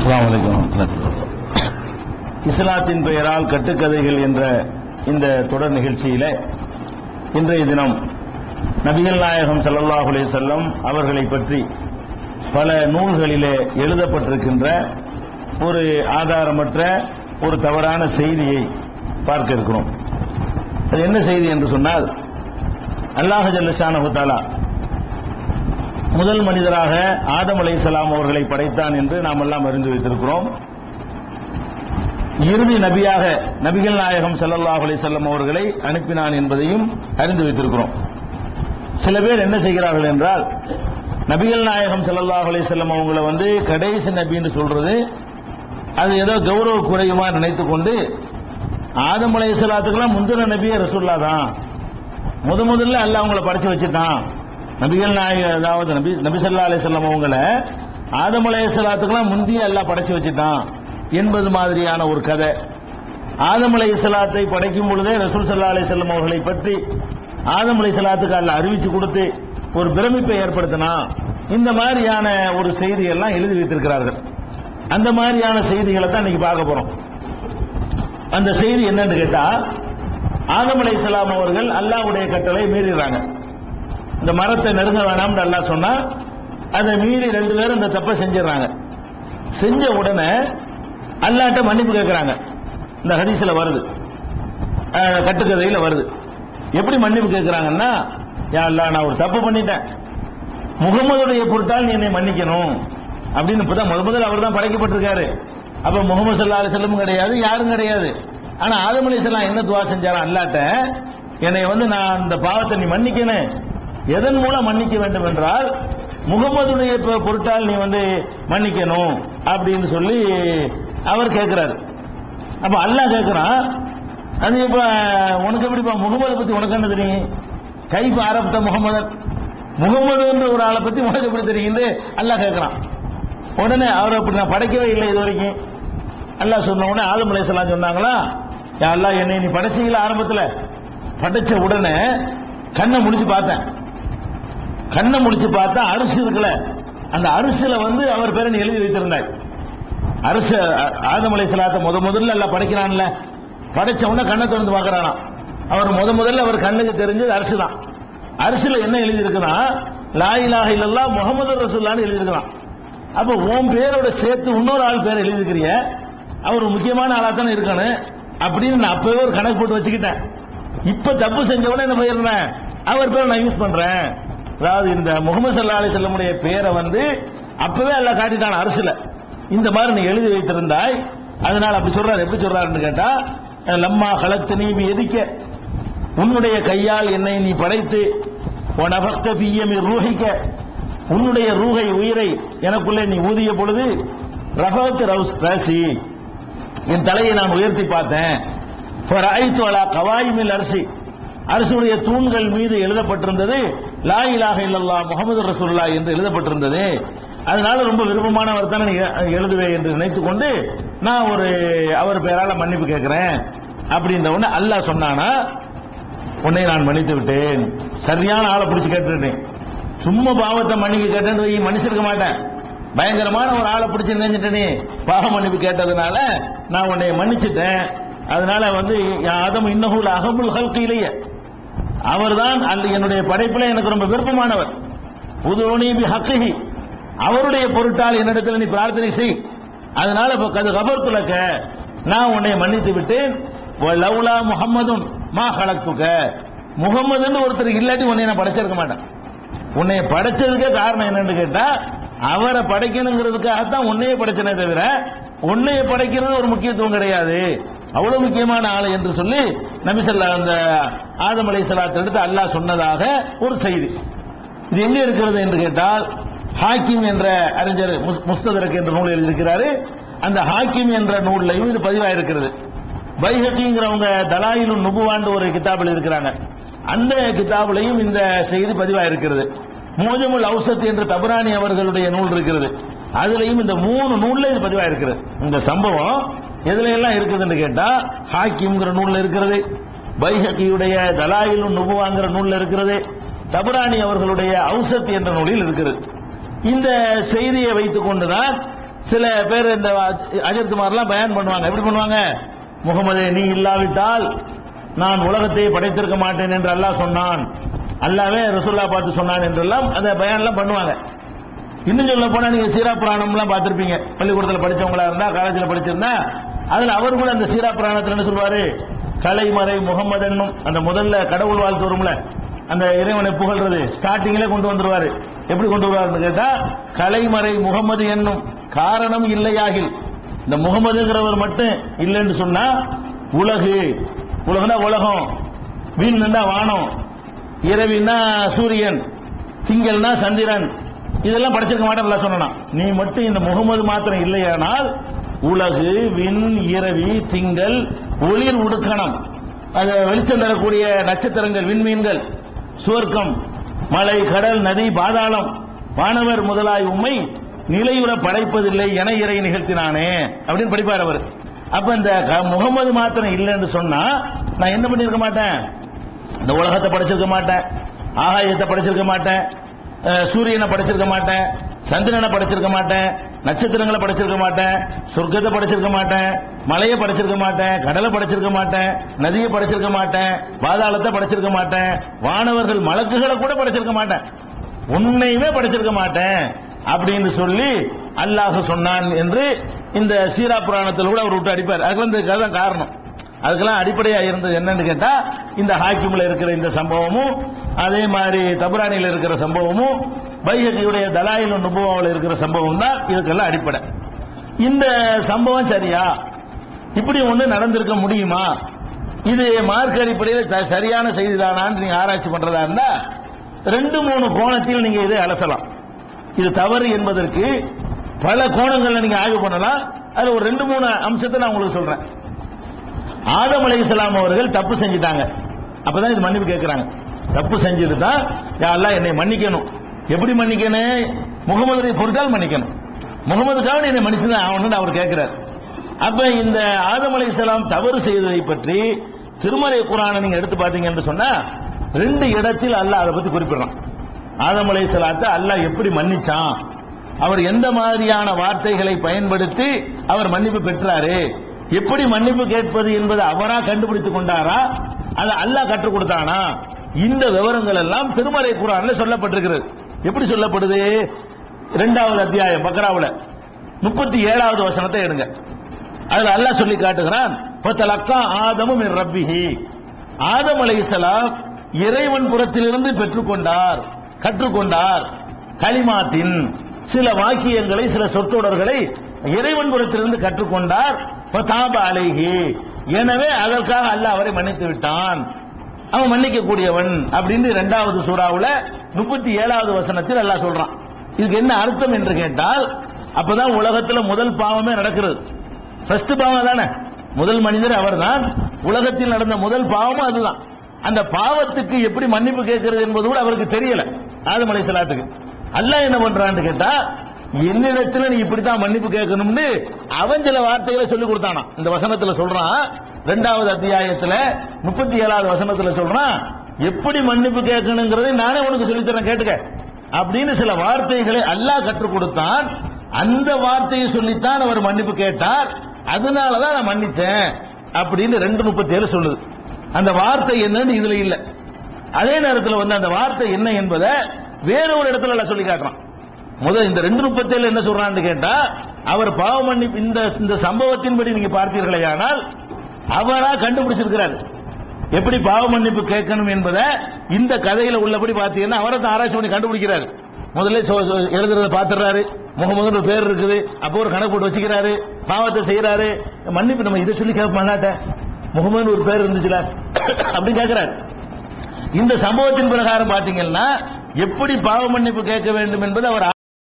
அஸ்லாம் வலைக்கம் இஸ்லாத்தின் பெயரால் கட்டுக்கதைகள் என்ற இந்த தொடர் நிகழ்ச்சியில இன்றைய தினம் நபிகள் நாயகம் ஸல்லல்லாஹு செல்லம் அவர்களை பற்றி பல நூல்களிலே எழுதப்பட்டிருக்கின்ற ஒரு ஆதாரமற்ற ஒரு தவறான செய்தியை பார்க்க இருக்கிறோம். அது என்ன செய்தி என்று சொன்னால் அல்லாஹ் ஜல்லஷானஹு தஆலா முதல் மனிதராக ஆதம் சலாம் அவர்களை படைத்தான் என்று நாம் எல்லாம் அறிந்து வைத்திருக்கிறோம். இறுதி நபியாக நபிகள் நாயகம் ஸல்லல்லாஹு அலைஹி செல்லம் அவர்களை அனுப்பினான் என்பதையும் அறிந்து வைத்திருக்கிறோம். சில பேர் என்ன செய்கிறார்கள் என்றால் நபிகள் நாயகம் ஸல்லல்லாஹு அலைஹி செல்லம் அவங்களை வந்து கடைசி நபின்னு சொல்றது அது ஏதோ கௌரவ குறையுமா நினைத்து கொண்டு ஆதம் அலைஹிஸ்ஸலாத்துக்கெல்லாம் முந்தின நபியே ரசூல்லா தான். முத முதல்ல அல்ல அவங்களை படைச்சு வச்சுட்டான். நபிகள் நாயகர் அதாவது நபி நபி ஸல்லல்லாஹு அவங்களை ஆதம் அலையாத்துக்கெல்லாம் முந்தைய எல்லாம் படைச்சு வச்சுட்டான் என்பது மாதிரியான ஒரு கதை. ஆதம் அலைஹிஸ்ஸலாத்தை படைக்கும் பொழுதே ரசூல் சல்லா அலைஹி அவர்களை பற்றி ஆதம் சலாத்துக்கு அதில் அறிவிச்சு கொடுத்து ஒரு பிரமிப்பை ஏற்படுத்தினா இந்த மாதிரியான ஒரு செய்தியெல்லாம் எழுதி வைத்திருக்கிறார்கள். அந்த மாதிரியான செய்திகளை தான் இன்னைக்கு பார்க்க போறோம். அந்த செய்தி என்னன்னு கேட்டா ஆதம் அலைஹிஸ்ஸலாம் அவர்கள் அல்லாஹ்வுடைய கட்டளை மீறிடுறாங்க. இந்த மரத்தை நெருங்க வேணாம்னு அல்லாஹ் சொன்னா அதை மீறி ரெண்டு பேரும் இந்த தப்பை செஞ்சிடறாங்க. செஞ்ச உடனே அல்லாட்ட மன்னிப்பு கேட்கிறாங்க இந்த ஹரிசில் வருது. கட்டுக்கதையில் வருது. எப்படி மன்னிப்பு கேட்கிறாங்கன்னா யா அல்லா நான் ஒரு தப்பு பண்ணிட்டேன். முகமதுடைய பொருட்டால் நீ என்னை மன்னிக்கணும். அப்படின்னு இப்பதான் முத முதல் அவர் தான் படைக்கப்பட்டிருக்காரு. அப்ப முகமது சல்லா அலிசல்லம் கிடையாது யாரும் கிடையாது. ஆனா ஆதம் அலிசல்லாம் என்ன துவா செஞ்சாரா? அல்லாட்ட என்னை வந்து நான் இந்த பாவத்தை நீ மன்னிக்கணும். எதன் மூலம் மன்னிக்க வேண்டும் என்றால் முகமதுடைய பொருட்டால் நீ வந்து மன்னிக்கணும் அப்படின்னு சொல்லி அவர் கேட்கிறாரு அப்ப அல்லாஹ் கேட்கிறான் அது இப்ப உனக்கு எப்படிப்பா முகமது பத்தி உனக்கு என்ன தெரியும் கைஃப் ஆரம்பித்த முகமதன் முகமது என்ற ஒரு ஆளை பத்தி உனக்கு எப்படி தெரியுது அல்லாஹ் கேட்கிறான் உடனே அவர் அப்படி நான் படைக்கவே இல்லை இது வரைக்கும் அல்லாஹ் சொன்ன உடனே ஆதம் அலைஹிஸ்ஸலாம் சொன்னாங்களா யா அல்லாஹ் என்னை நீ படைச்சீங்களா ஆரம்பத்தில்? படைச்ச உடனே கண்ணை முடிச்சு பார்த்தேன். கண்ணை முடிச்சு பார்த்தா அரிசி இருக்குல்ல. அந்த அரிசியில வந்து அவர் பேரை நீ எழுதி வைத்திருந்தார் அரசு ஆதமலை அலைஹிஸ்ஸலாத்தை முத முதல்ல எல்லாம் படைக்கிறான்ல. படைச்ச உடனே கண்ணை திறந்து பார்க்கறானா அவர் முத முதல்ல அவர் கண்ணுக்கு தெரிஞ்சது அரிசி தான். அரிசியில என்ன எழுதி இருக்குன்னா லா இலாஹ இல்லல்லாஹ் முஹம்மது அப்போ எழுதி அப்ப உன் பேரோட சேர்த்து இன்னொரு ஆள் பேர் எழுதி இருக்கிறிய அவர் முக்கியமான ஆளா தானே இருக்கணும். அப்படின்னு நான் அப்பவே ஒரு கணக்கு போட்டு வச்சுக்கிட்டேன். இப்ப தப்பு செஞ்சவன என்ன போயிருந்தேன் அவர் பேரை நான் யூஸ் பண்றேன். அதாவது இந்த முகமது சல்லா அலி செல்லமுடைய பேரை வந்து அப்பவே எல்லாம் காட்டிட்டான் அரசுல. இந்த மாதிரி நீ எழுதி வைத்திருந்தாய் அதனால அப்படி சொல்றாரு எப்படி சொல்றாருன்னு கேட்டா லம்மா களத்து நீ எதிக்க. உன்னுடைய கையால் என்னை நீ படைத்து உன் அபக்த பியமி ரூஹிக்க. உன்னுடைய ரூகை உயிரை எனக்குள்ளே நீ ஊதிய பொழுது ரஃபத்து ரவுஸ் ராசி. என் தலையை நான் உயர்த்தி பார்த்தேன். ஐத்து அரிசி. அரசுடைய தூண்கள் மீது எழுதப்பட்டிருந்தது லா இலாக இல்லல்லா முகமது ரசூல்லா என்று எழுதப்பட்டிருந்தது. அதனால ரொம்ப விருப்பமானவர் தானே எழுதுவேன் என்று நினைத்து கொண்டு நான் ஒரு அவர் பெயரால மன்னிப்பு கேட்கிறேன் அப்படின்ற உடனே அல்லாஹ் சொன்னானா உன்னை நான் மன்னித்து விட்டேன். சரியான ஆளை பிடிச்சு கேட்டுட்டேன். சும்மா பாவத்தை மன்னிக்க கேட்டேன்னு மன்னிச்சிருக்க மாட்டேன். பயங்கரமான ஒரு ஆளை பிடிச்சி நினைஞ்சிட்டேனே. பாவ மன்னிப்பு கேட்டதுனால நான் உன்னை மன்னிச்சிட்டேன். அதனால வந்து ஆதம் இன்னகுல் அகமுல் ஹல்கு அவர்தான் அந்த என்னுடைய படைப்பில் எனக்கு ரொம்ப விருப்பமானவர். புதுவனி பி ஹக்கிஹி அவருடைய பொருட்டால் என்னிடத்தில் நீ பிரார்த்தனை செய். அதனால இப்ப கது கபர்த்துலக்க நான் உன்னை மன்னித்து விட்டேன். லவ்லா முகம்மதும் மா கலத்துக்க முகம்மதுன்னு ஒருத்தர் இல்லாட்டி உன்னை நான் படைச்சிருக்க மாட்டேன். உன்னை படைச்சதுக்கே காரணம் என்னன்னு கேட்டா அவரை படைக்கணுங்கிறதுக்காகத்தான் உன்னையே படைச்சனே தவிர உன்னைய படைக்கிறது ஒரு முக்கியத்துவம் கிடையாது. அவ்வளவு முக்கியமான ஆள் என்று சொல்லி நபிசல்லா அந்த ஆதம் அலை எடுத்து அல்லாஹ் சொன்னதாக ஒரு செய்தி. இது எங்கே இருக்கிறது என்று கேட்டால் ஹாக்கிம் என்ற அறிஞர் முஸ்- முஸ்ததரக் என்ற நூல் எழுதியிருக்கிறாரு. அந்த ஹாக்கிம் என்ற நூல்லையும் இது பதிவாயிருக்கிறது வைஹட்டிங்கிறவங்க தலாயிலும் நுபுவாண்டு ஒரு கிதாபில் இருக்கிறாங்க. அந்த கிதாபிலையும் இந்த செய்தி பதிவாயிருக்கிறது மோஜமுல் அவுசத் என்ற தபரானி அவர்களுடைய நூல் இருக்கிறது. அதுலயும் இந்த மூணு நூல்ல இது பதிவாயிருக்கிறது இந்த சம்பவம் எதுல எல்லாம் இருக்குதுன்னு கேட்டா ஹாக்கிம்ங்கிற நூல்ல இருக்கிறது பைஹக்கியுடைய தலாயிலும் நுபுவாங்கிற நூல்ல இருக்கிறது தபுராணி அவர்களுடைய அவுசத் என்ற நூலில் இருக்கிறது இந்த செய்தியை வைத்துக் கொண்டுதான் சில பேர் இந்த அஜித்குமார்லாம் பயன் பண்ணுவாங்க. எப்படி பண்ணுவாங்க? முகமதே நீ இல்லாவிட்டால் நான் உலகத்தை படைத்திருக்க மாட்டேன் என்று அல்லாஹ் சொன்னான். அல்லாவே ரசுல்லா பார்த்து சொன்னான் என்றெல்லாம் அதை பயன்லாம் பண்ணுவாங்க. இன்னும் சொல்ல போனா நீங்க சீரா புராணம்லாம் பார்த்துருப்பீங்க. பள்ளிக்கூடத்தில் படித்தவங்களா இருந்தா காலேஜில் படிச்சிருந்தா அதுல அவர் கூட அந்த சீரா புராணத்துல என்ன சொல்வாரு? கலைமறை முகமது என்னும் அந்த முதல்ல கடவுள் வாழ்த்து வரும்ல அந்த இறைவனை புகழ்றது ஸ்டார்டிங்ல கொண்டு வந்துருவாரு. எப்படி கொண்டு வருவாருன்னு கேட்டா கலைமறை முகமது என்னும் காரணம் இல்லையாகில் இந்த முகமதுங்கிறவர் மட்டும் இல்லைன்னு சொன்னா உலகு உலகம்னா உலகம் வீண்னா வானம் இரவின்னா சூரியன் திங்கள்னா சந்திரன் இதெல்லாம் படிச்சிருக்க மாட்டேன் சொன்னா நீ மட்டும் இந்த முகமது மாத்திரம் இல்லையானால் உலகு விண் இரவி திங்கள் ஒளிர் உடுக்கணம். அது வெளிச்சம் தரக்கூடிய நட்சத்திரங்கள் விண்மீன்கள் சுவர்க்கம் மலை கடல் நதி பாதாளம். வானவர் முதலாய் உண்மை நிலையுற படைப்பதில்லை என இறை நிகழ்த்தினானே அப்படின்னு படிப்பார் அவர். அப்ப இந்த க- முகமது மாத்திரம் இல்லைன்னு சொன்னா நான் என்ன பண்ணிருக்க மாட்டேன்? இந்த உலகத்தை படைச்சிருக்க மாட்டேன். ஆகாயத்தை படைச்சிருக்க மாட்டேன். சூரியனை படைச்சிருக்க மாட்டேன். சந்திரனை படைச்சிருக்க மாட்டேன். நட்சத்திரங்களை படைச்சிருக்க மாட்டேன் சொர்க்கத்தை படைச்சிருக்க மாட்டேன் மலையை படைச்சிருக்க மாட்டேன் கடலை படைச்சிருக்க மாட்டேன் நதியை படைச்சிருக்க மாட்டேன் பாதாளத்தை படைச்சிருக்க மாட்டேன் வானவர்கள் மலக்குகளை கூட படைச்சிருக்க மாட்டேன். உன்னையுமே படைச்சிருக்க மாட்டேன் அப்படின்னு சொல்லி அல்லாஹ் சொன்னான் என்று இந்த சீரா புராணத்தில் கூட அவர் விட்டு அடிப்பார். அதுக்கெல்லாம் வந்து காரணம். அதுக்கெல்லாம் அடிப்படையாக இருந்தது என்னன்னு கேட்டா இந்த ஹாக்கிமில் இருக்கிற இந்த சம்பவமும் அதே மாதிரி தபுராணியில் இருக்கிற சம்பவமும் பைஹக்கியுடைய தலாயில் நுபுவாவில் இருக்கிற சம்பவம் தான் இதுக்கெல்லாம் அடிப்படை. இந்த சம்பவம் சரியா? இப்படி ஒண்ணு நடந்திருக்க முடியுமா? இது மார்க் அடிப்படையில் ச- சரியான செய்திதானான்னு நீங்க ஆராய்ச்சி பண்றதா இருந்தா ரெண்டு மூணு கோணத்தில் நீங்க இதை அலசலாம். இது தவறு என்பதற்கு பல கோணங்கள்ல நீங்க ஆய்வு பண்ணலாம். அது ஒரு ரெண்டு மூணு அம்சத்தை நான் உங்களுக்கு சொல்றேன். ஆதம் அலைஹிஸ்ஸலாம் அவர்கள் தப்பு செஞ்சிட்டாங்க. அப்பதான் இது மன்னிப்பு கேட்கிறாங்க தப்பு செஞ்சது தான் யாரெல்லாம் என்னை மன்னிக்கணும்? எப்படி மன்னிக்கணும்? முகமது பொருட்டால் மன்னிக்கணும். முகமதுக்காக என்னை மன்னிச்சுதான் ஆகணும்னு அவர் கேட்கிறார். அப்ப இந்த ஆதம் அலைஹிஸ்ஸலாம் தவறு செய்ததை பற்றி திருமலை குரானை நீங்க எடுத்து பார்த்தீங்கன்னு சொன்னா ரெண்டு இடத்தில் அல்லாஹ் அதை பத்தி குறிப்பிடுறான். ஆதம் அலைஹிஸ்ஸலாத்தை அல்லாஹ் எப்படி மன்னிச்சான்? அவர் எந்த மாதிரியான வார்த்தைகளை பயன்படுத்தி அவர் மன்னிப்பு பெற்றாரு? எப்படி மன்னிப்பு கேட்பது என்பதை அவரா கண்டுபிடித்துக் கொண்டாரா? அது அல்லாஹ் கற்றுக் கொடுத்தானா? இந்த விவரங்கள் எல்லாம் திருமறை குரான்ல சொல்லப்பட்டிருக்கிறது. எப்படி சொல்லப்படுது? இரண்டாவது அத்தியாயம் பக்ராவுல. முப்பத்தி ஏழாவது வசனத்தை எடுங்க. அதுல அல்லாஹ் சொல்லி காட்டுகிறான் "ஃபதலக்கா ஆதமு மின் ரப்பிஹி. ஆதம் அலைசலாம் இறைவன் புறத்திலிருந்து பெற்றுக்கொண்டார் கற்றுக்கொண்டார். களிமாத்தின் சில வாக்கியங்களை சில சொற்றொடர்களை இறைவன் புறத்திலிருந்து கற்றுக்கொண்டார். ஃபதாப அலைகி எனவே அதற்காக அல்லாஹ் அவரை மன்னித்து விட்டான். அவன் மன்னிக்க கூடியவன் அப்படின்னு இரண்டாவது சூறாவுல முப்பத்தி ஏழாவது வசனத்தில் எல்லாம் சொல்றான். இதுக்கு என்ன அர்த்தம் என்று கேட்டால் அப்பதான் உலகத்துல முதல் பாவமே நடக்கிறது. ஃபர்ஸ்ட் பாவம் தானே? முதல் மனிதர் அவர்தான். உலகத்தில் நடந்த முதல் பாவமும் அதுதான். அந்த பாவத்துக்கு எப்படி மன்னிப்பு கேட்கிறது என்பது கூட அவருக்கு தெரியல. ஆதம் சலாத்துக்கு அல்ல என்ன பண்றான்னு கேட்டா என்னிடத்துல நீ இப்படித்தான் மன்னிப்பு கேட்கணும்னு அவன் சில வார்த்தைகளை சொல்லி கொடுத்தானா இந்த வசனத்துல சொல்றான் ரெண்டாவது அத்தியாயத்துல முப்பத்தி ஏழாவது வசனத்துல சொல்றான் எப்படி மன்னிப்பு கேட்கணுங்கிறதை நானே உனக்கு சொல்லித்தரேன் கேட்டுக்க. அப்படின்னு சில வார்த்தைகளை அல்லாஹ் கற்றுக் கொடுத்தான். அந்த வார்த்தையை சொல்லித்தான் அவர் மன்னிப்பு கேட்டார். அதனாலதான் நான் மன்னிச்சேன் அப்படின்னு ரெண்டு முப்பத்தி ஏழு சொல்லுது. அந்த வார்த்தை என்னன்னு இதுல இல்ல. அதே நேரத்தில் வந்து அந்த வார்த்தை என்ன என்பதை வேற ஒரு இடத்துல சொல்லி காட்டுறான். முதல் இந்த ரெண்டு முப்பத்தேழு என்ன சொல்றான்னு கேட்டா அவர் பாவ மன்னிப்பு இந்த இந்த சம்பவத்தின்படி நீங்க பார்த்தீர்களே ஆனால் அவரா கண்டுபிடிச்சிருக்கிறார். எப்படி பாவ மன்னிப்பு கேட்கணும் என்பதை இந்த கதையில உள்ளபடி பார்த்தீங்கன்னா அவரை தான் ஆராய்ச்சி பண்ணி கண்டுபிடிக்கிறாரு. முதல்ல எழுதுறத பாத்துறாரு முகமதுன்னு ஒரு பேர் இருக்குது. அப்போ ஒரு கணக்கு போட்டு வச்சுக்கிறாரு. பாவத்தை செய்யறாரு மன்னிப்பு நம்ம இதை சொல்லி கேட்க மாட்டாட்ட முகமதுன்னு ஒரு பேர் இருந்துச்சுல? அப்படின்னு கேட்கிறாரு. இந்த சம்பவத்தின் பிரகாரம் பாத்தீங்கன்னா எப்படி பாவ மன்னிப்பு கேட்க வேண்டும் என்பது அவர்